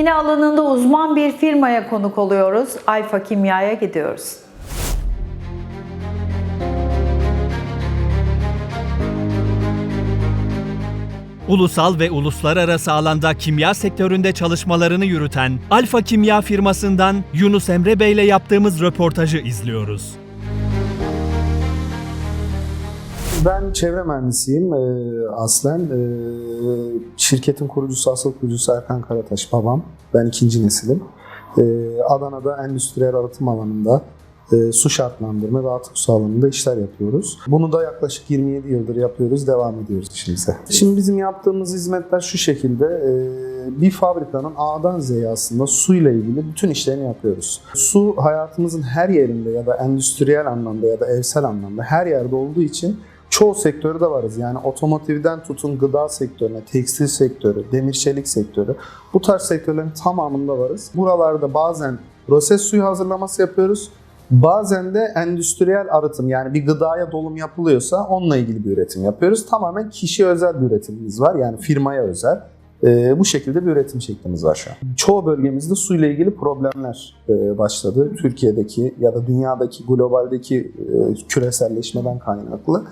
Yine alanında uzman bir firmaya konuk oluyoruz. Alfa Kimya'ya gidiyoruz. Ulusal ve uluslararası alanda kimya sektöründe çalışmalarını yürüten Alfa Kimya firmasından Yunus Emre Bey ile yaptığımız röportajı izliyoruz. Ben çevre mühendisiyim e, aslen. E, şirketin kurucusu, asıl kurucusu Erkan Karataş babam. Ben ikinci nesilim. E, Adana'da endüstriyel arıtım alanında e, su şartlandırma ve atık su alanında işler yapıyoruz. Bunu da yaklaşık 27 yıldır yapıyoruz, devam ediyoruz işimize. Şimdi bizim yaptığımız hizmetler şu şekilde. e, bir fabrikanın A'dan Z'ye aslında suyla ilgili bütün işlerini yapıyoruz. Su hayatımızın her yerinde ya da endüstriyel anlamda ya da evsel anlamda her yerde olduğu için çoğu sektörde varız. Yani otomotivden tutun gıda sektörüne, tekstil sektörü, demir çelik sektörü. Bu tarz sektörlerin tamamında varız. Buralarda bazen proses suyu hazırlaması yapıyoruz. Bazen de endüstriyel arıtım yani bir gıdaya dolum yapılıyorsa onunla ilgili bir üretim yapıyoruz. Tamamen kişi özel bir üretimimiz var yani firmaya özel. Ee, bu şekilde bir üretim şeklimiz var şu an. Çoğu bölgemizde suyla ilgili problemler e, başladı. Türkiye'deki ya da dünyadaki, globaldeki e, küreselleşmeden kaynaklı.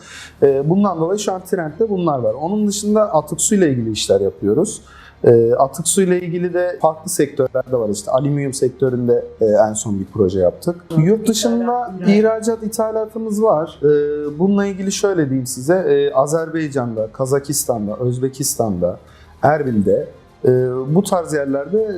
E, bundan dolayı şu an trendde bunlar var. Onun dışında atık suyla ilgili işler yapıyoruz. E, atık suyla ilgili de farklı sektörlerde var. İşte alüminyum sektöründe e, en son bir proje yaptık. Yurt dışında ihracat ithalatımız var. E, bununla ilgili şöyle diyeyim size. E, Azerbaycan'da, Kazakistan'da, Özbekistan'da, Erbil'de e, bu tarz yerlerde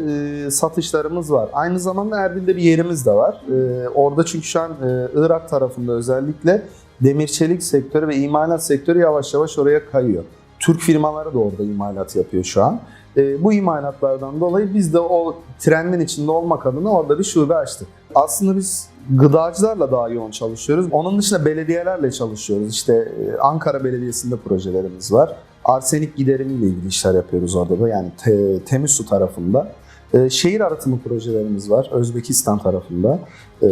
e, satışlarımız var. Aynı zamanda Erbil'de bir yerimiz de var. E, orada çünkü şu an e, Irak tarafında özellikle demir çelik sektörü ve imalat sektörü yavaş yavaş oraya kayıyor. Türk firmaları da orada imalat yapıyor şu an. E, bu imalatlardan dolayı biz de o trendin içinde olmak adına orada bir şube açtık. Aslında biz gıdacılarla daha yoğun çalışıyoruz. Onun dışında belediyelerle çalışıyoruz. İşte e, Ankara Belediyesi'nde projelerimiz var. Arsenik giderimiyle ilgili işler yapıyoruz orada da yani te, temiz su tarafında. E, şehir arıtımı projelerimiz var Özbekistan tarafında. E,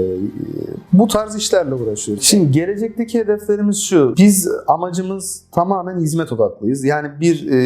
bu tarz işlerle uğraşıyoruz. Şimdi gelecekteki hedeflerimiz şu. Biz amacımız tamamen hizmet odaklıyız. Yani bir e,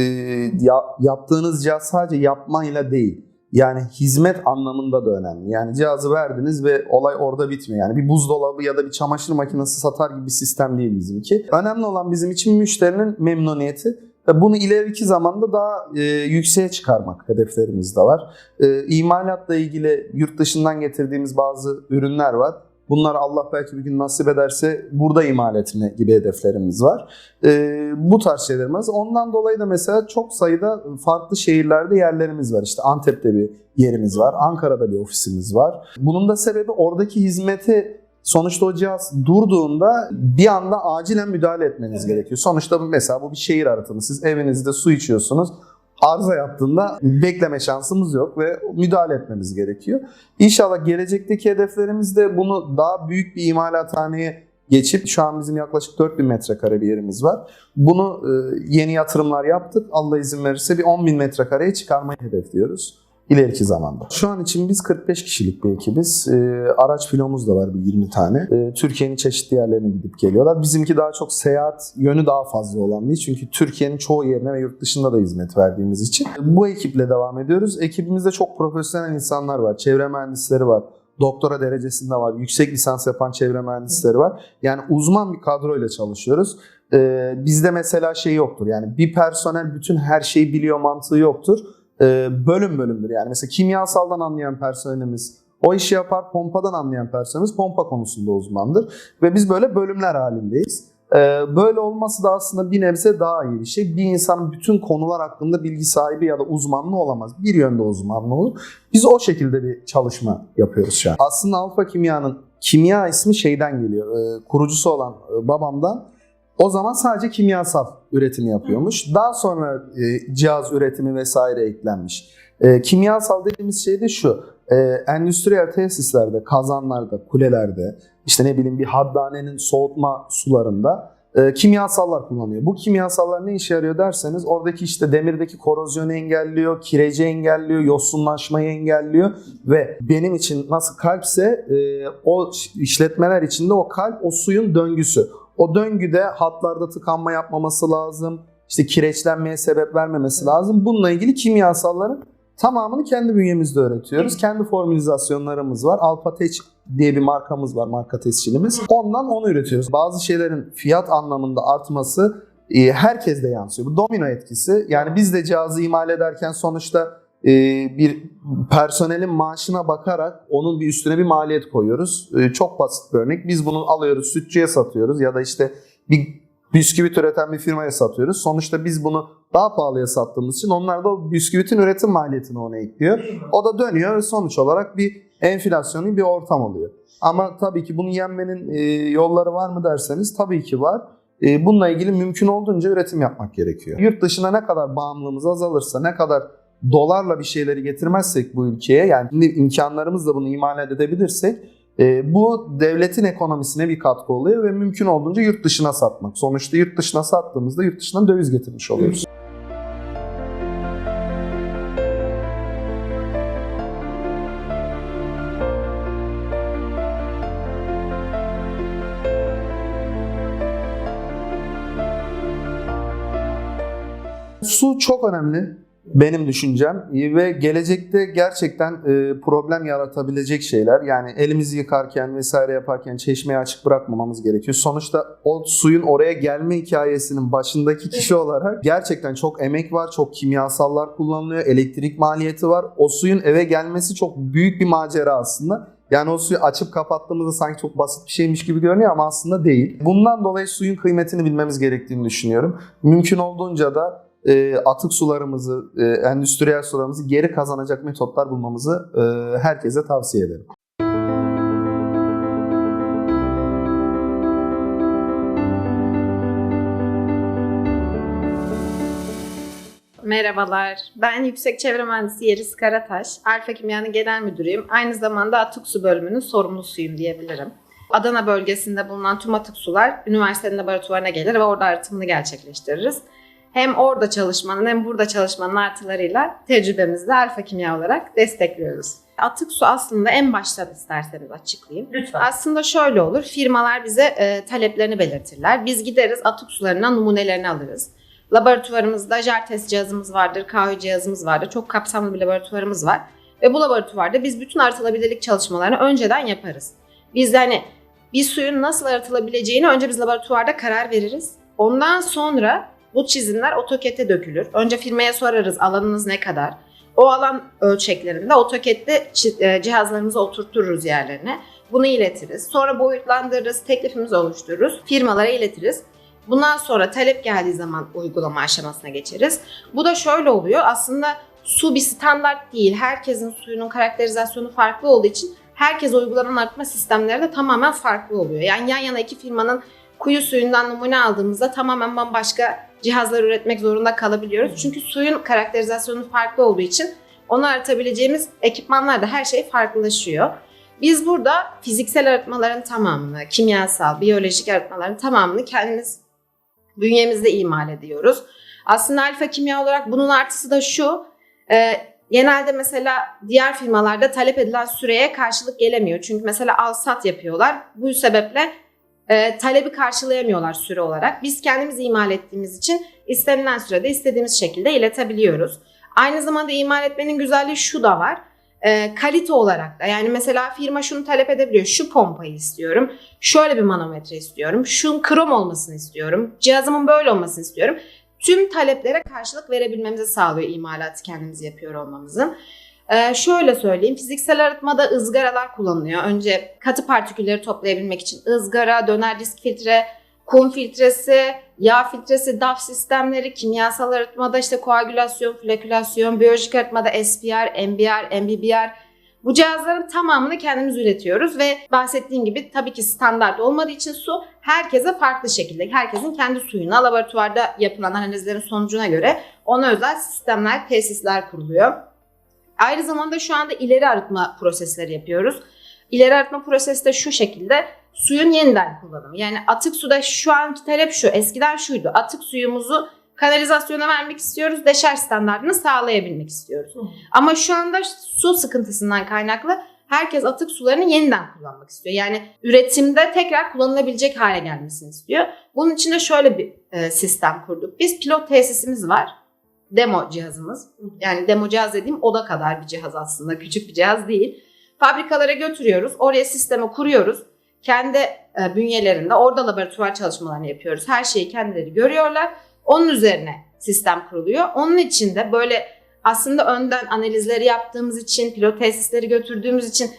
ya- yaptığınız cihaz sadece yapmayla değil. Yani hizmet anlamında da önemli. Yani cihazı verdiniz ve olay orada bitmiyor. Yani bir buzdolabı ya da bir çamaşır makinesi satar gibi bir sistem değil bizimki. Önemli olan bizim için müşterinin memnuniyeti bunu ileriki zamanda daha e, yükseğe çıkarmak hedeflerimiz de var. E, imalatla ilgili yurt dışından getirdiğimiz bazı ürünler var. Bunları Allah belki bir gün nasip ederse burada imal etme gibi hedeflerimiz var. E, bu tarz şeylerimiz. Ondan dolayı da mesela çok sayıda farklı şehirlerde yerlerimiz var. İşte Antep'te bir yerimiz var, Ankara'da bir ofisimiz var. Bunun da sebebi oradaki hizmeti Sonuçta o cihaz durduğunda bir anda acilen müdahale etmeniz gerekiyor. Sonuçta mesela bu bir şehir arıtımı. Siz evinizde su içiyorsunuz. Arıza yaptığında bekleme şansımız yok ve müdahale etmemiz gerekiyor. İnşallah gelecekteki hedeflerimiz de bunu daha büyük bir imalathaneye geçip şu an bizim yaklaşık 4000 metrekare bir yerimiz var. Bunu e, yeni yatırımlar yaptık. Allah izin verirse bir 10.000 metrekareye çıkarmayı hedefliyoruz ileriki zamanda. Şu an için biz 45 kişilik bir ekibiz. Ee, araç filomuz da var bir 20 tane. Ee, Türkiye'nin çeşitli yerlerine gidip geliyorlar. Bizimki daha çok seyahat yönü daha fazla olan bir. Çünkü Türkiye'nin çoğu yerine ve yurt dışında da hizmet verdiğimiz için. Bu ekiple devam ediyoruz. Ekibimizde çok profesyonel insanlar var. Çevre mühendisleri var. Doktora derecesinde var. Yüksek lisans yapan çevre mühendisleri var. Yani uzman bir kadroyla çalışıyoruz. Ee, bizde mesela şey yoktur. Yani bir personel bütün her şeyi biliyor mantığı yoktur e, bölüm bölümdür. Yani mesela kimyasaldan anlayan personelimiz o işi yapar, pompadan anlayan personelimiz pompa konusunda uzmandır. Ve biz böyle bölümler halindeyiz. E, Böyle olması da aslında bir nebze daha iyi bir şey. Bir insanın bütün konular hakkında bilgi sahibi ya da uzmanlığı olamaz. Bir yönde uzmanlığı olur. Biz o şekilde bir çalışma yapıyoruz şu an. Aslında Alfa Kimya'nın kimya ismi şeyden geliyor. E, Kurucusu olan e, babamdan o zaman sadece kimyasal üretimi yapıyormuş. Daha sonra e, cihaz üretimi vesaire eklenmiş. E, kimyasal dediğimiz şey de şu. E, endüstriyel tesislerde, kazanlarda, kulelerde, işte ne bileyim bir haddanenin soğutma sularında e, kimyasallar kullanıyor. Bu kimyasallar ne işe yarıyor derseniz oradaki işte demirdeki korozyonu engelliyor, kireci engelliyor, yosunlaşmayı engelliyor ve benim için nasıl kalpse e, o işletmeler içinde o kalp o suyun döngüsü. O döngüde hatlarda tıkanma yapmaması lazım. İşte kireçlenmeye sebep vermemesi lazım. Bununla ilgili kimyasalların Tamamını kendi bünyemizde üretiyoruz. Kendi formülizasyonlarımız var. Alpateç diye bir markamız var, marka tescilimiz. Ondan onu üretiyoruz. Bazı şeylerin fiyat anlamında artması e, herkeste yansıyor. Bu domino etkisi. Yani biz de cihazı imal ederken sonuçta e, bir personelin maaşına bakarak onun bir üstüne bir maliyet koyuyoruz. E, çok basit bir örnek. Biz bunu alıyoruz, sütçüye satıyoruz ya da işte bir bisküvit üreten bir firmaya satıyoruz. Sonuçta biz bunu daha pahalıya sattığımız için onlar da o bisküvitin üretim maliyetini ona ekliyor. O da dönüyor ve sonuç olarak bir enflasyonun bir ortam oluyor. Ama tabii ki bunu yenmenin e, yolları var mı derseniz tabii ki var. E, bununla ilgili mümkün olduğunca üretim yapmak gerekiyor. Yurt dışına ne kadar bağımlılığımız azalırsa, ne kadar dolarla bir şeyleri getirmezsek bu ülkeye, yani imkanlarımızla bunu imal edebilirsek e, bu devletin ekonomisine bir katkı oluyor ve mümkün olduğunca yurt dışına satmak. Sonuçta yurt dışına sattığımızda yurt dışından döviz getirmiş oluyoruz. Su çok önemli benim düşüncem ve gelecekte gerçekten e, problem yaratabilecek şeyler. Yani elimizi yıkarken vesaire yaparken çeşmeyi açık bırakmamamız gerekiyor. Sonuçta o suyun oraya gelme hikayesinin başındaki kişi olarak gerçekten çok emek var, çok kimyasallar kullanılıyor, elektrik maliyeti var. O suyun eve gelmesi çok büyük bir macera aslında. Yani o suyu açıp kapattığımızda sanki çok basit bir şeymiş gibi görünüyor ama aslında değil. Bundan dolayı suyun kıymetini bilmemiz gerektiğini düşünüyorum. Mümkün olduğunca da e, atık sularımızı, e, endüstriyel sularımızı geri kazanacak metotlar bulmamızı e, herkese tavsiye ederim. Merhabalar. Ben Yüksek Çevre Mühendisi Yeriz Karataş. Alfa Kimya'nın genel müdürüyüm. Aynı zamanda atık su bölümünün sorumlusuyum diyebilirim. Adana bölgesinde bulunan tüm atık sular üniversitenin laboratuvarına gelir ve orada arıtımını gerçekleştiririz. Hem orada çalışmanın hem burada çalışmanın artılarıyla tecrübemizle Alfa Kimya olarak destekliyoruz. Atık su aslında en baştan isterseniz açıklayayım. Lütfen. Aslında şöyle olur. Firmalar bize e, taleplerini belirtirler. Biz gideriz atık sularından numunelerini alırız. Laboratuvarımızda jar test cihazımız vardır, KÜ cihazımız vardır. Çok kapsamlı bir laboratuvarımız var. Ve bu laboratuvarda biz bütün arıtılabilirlik çalışmalarını önceden yaparız. Biz de hani bir suyun nasıl arıtılabileceğini önce biz laboratuvarda karar veririz. Ondan sonra bu çizimler AutoCAD'e dökülür. Önce firmaya sorarız alanınız ne kadar. O alan ölçeklerinde AutoCAD'de e, cihazlarımızı oturturuz yerlerine. Bunu iletiriz. Sonra boyutlandırırız, teklifimizi oluştururuz. Firmalara iletiriz. Bundan sonra talep geldiği zaman uygulama aşamasına geçeriz. Bu da şöyle oluyor. Aslında su bir standart değil. Herkesin suyunun karakterizasyonu farklı olduğu için herkes uygulanan arıtma sistemleri de tamamen farklı oluyor. Yani yan yana iki firmanın kuyu suyundan numune aldığımızda tamamen bambaşka cihazlar üretmek zorunda kalabiliyoruz. Çünkü suyun karakterizasyonu farklı olduğu için onu aratabileceğimiz ekipmanlar da her şey farklılaşıyor. Biz burada fiziksel arıtmaların tamamını, kimyasal, biyolojik arıtmaların tamamını kendimiz bünyemizde imal ediyoruz. Aslında alfa kimya olarak bunun artısı da şu, e, genelde mesela diğer firmalarda talep edilen süreye karşılık gelemiyor. Çünkü mesela al sat yapıyorlar. Bu sebeple e, talebi karşılayamıyorlar süre olarak. Biz kendimiz imal ettiğimiz için istenilen sürede istediğimiz şekilde iletebiliyoruz. Aynı zamanda imal etmenin güzelliği şu da var. E, kalite olarak da yani mesela firma şunu talep edebiliyor. Şu pompayı istiyorum. Şöyle bir manometre istiyorum. Şunun krom olmasını istiyorum. Cihazımın böyle olmasını istiyorum. Tüm taleplere karşılık verebilmemizi sağlıyor imalatı kendimiz yapıyor olmamızın. Ee, şöyle söyleyeyim, fiziksel arıtmada ızgaralar kullanılıyor. Önce katı partikülleri toplayabilmek için ızgara, döner disk filtre, kum filtresi, yağ filtresi, DAF sistemleri, kimyasal arıtmada işte koagülasyon, flokülasyon, biyolojik arıtmada SPR, MBR, MBBR. Bu cihazların tamamını kendimiz üretiyoruz ve bahsettiğim gibi tabii ki standart olmadığı için su herkese farklı şekilde, herkesin kendi suyuna laboratuvarda yapılan analizlerin sonucuna göre ona özel sistemler, tesisler kuruluyor. Aynı zamanda şu anda ileri arıtma prosesleri yapıyoruz. İleri arıtma prosesi de şu şekilde suyun yeniden kullanımı. Yani atık suda şu anki talep şu. Eskiden şuydu. Atık suyumuzu kanalizasyona vermek istiyoruz. Deşarj standartını sağlayabilmek istiyoruz. Ama şu anda su sıkıntısından kaynaklı herkes atık sularını yeniden kullanmak istiyor. Yani üretimde tekrar kullanılabilecek hale gelmesini istiyor. Bunun için de şöyle bir e, sistem kurduk. Biz pilot tesisimiz var. Demo cihazımız. Yani demo cihaz dediğim oda kadar bir cihaz aslında. Küçük bir cihaz değil. Fabrikalara götürüyoruz. Oraya sistemi kuruyoruz. Kendi e, bünyelerinde orada laboratuvar çalışmalarını yapıyoruz. Her şeyi kendileri görüyorlar. Onun üzerine sistem kuruluyor. Onun için de böyle aslında önden analizleri yaptığımız için, pilot tesisleri götürdüğümüz için,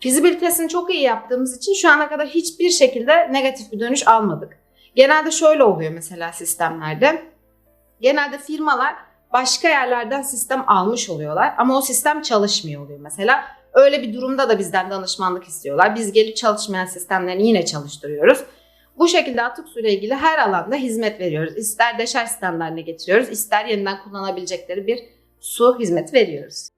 fizibilitesini çok iyi yaptığımız için şu ana kadar hiçbir şekilde negatif bir dönüş almadık. Genelde şöyle oluyor mesela sistemlerde. Genelde firmalar başka yerlerden sistem almış oluyorlar ama o sistem çalışmıyor oluyor mesela. Öyle bir durumda da bizden danışmanlık istiyorlar. Biz gelip çalışmayan sistemlerini yine çalıştırıyoruz. Bu şekilde atık su ile ilgili her alanda hizmet veriyoruz. İster deşarj sistemlerine getiriyoruz, ister yeniden kullanabilecekleri bir su hizmeti veriyoruz.